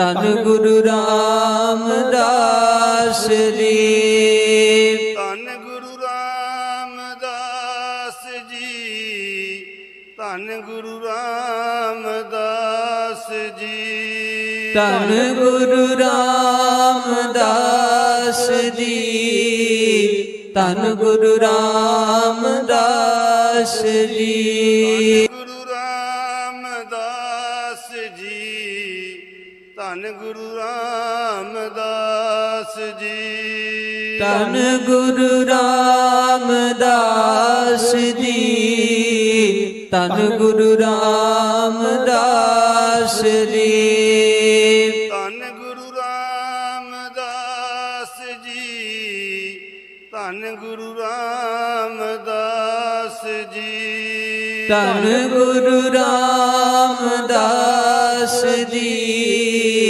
ਤਨ ਗੁਰੂ ਰਾਮਦਾਸ ਜੀ। ਧੰਨ ਗੁਰੂ ਰਾਮਦਾਸ ਜੀ। ਧੰਨ ਗੁਰੂ ਰਾਮਦਾਸ ਜੀ। ਤਨ ਗੁਰੂ ਰਾਮਦਾਸ ਜੀ। ਤਨ ਗੁਰੂ ਰਾਮਦਾਸ ਜੀ। ਗੁਰੂ ਰਾਮਦਾਸ ਜੀ। ਤਨ ਗੁਰੂ ਰਾਮਦਾਸ ਜੀ। ਤਨ ਗੁਰੂ ਰਾਮਦਾਸ ਜੀ। ਧੰਨ ਗੁਰੂ ਰਾਮਦਾਸ ਜੀ। ਧੰਨ ਗੁਰੂ ਰਾਮਦਾਸ ਜੀ। ਤਨ ਗੁਰੂ ਰਾਮਦਾਸ ਜੀ।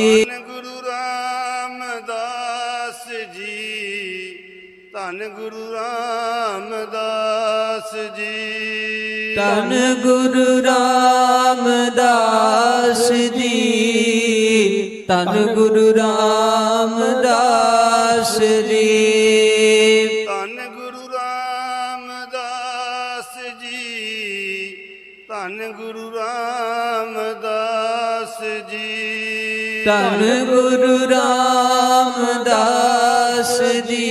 ਧੰਨ ਗੁਰੂ ਰਾਮਦਾਸ ਜੀ। ਧੰਨ ਗੁਰੂ ਰਾਮਦਾਸ ਜੀ। ਧੰਨ ਗੁਰੂ ਰਾਮਦਾਸ ਜੀ। ਧੰਨ ਗੁਰੂ ਰਾਮਦਾਸ ਜੀ। ਧੰਨ ਗੁਰੂ ਰਾਮਦਾਸ ਜੀ।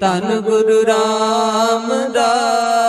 ਧੰਨ ਗੁਰੂ ਰਾਮਦਾਸ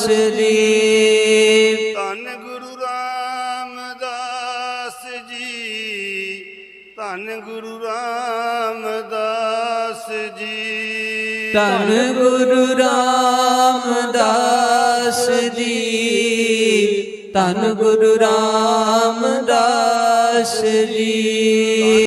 ਜੀ ਧੰਨ ਗੁਰੂ ਰਾਮਦਾਸ ਜੀ ਧੰਨ ਗੁਰੂ ਰਾਮਦਾਸ ਜੀ। ਧੰਨ ਗੁਰੂ ਰਾਮਦਾਸ ਜੀ ਧੰਨ ਗੁਰੂ ਰਾਮਦਾਸ ਜੀ।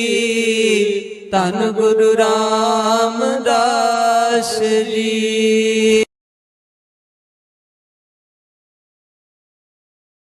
ਧੰਨ ਗੁਰੂ ਰਾਮਦਾਸ ਜੀ।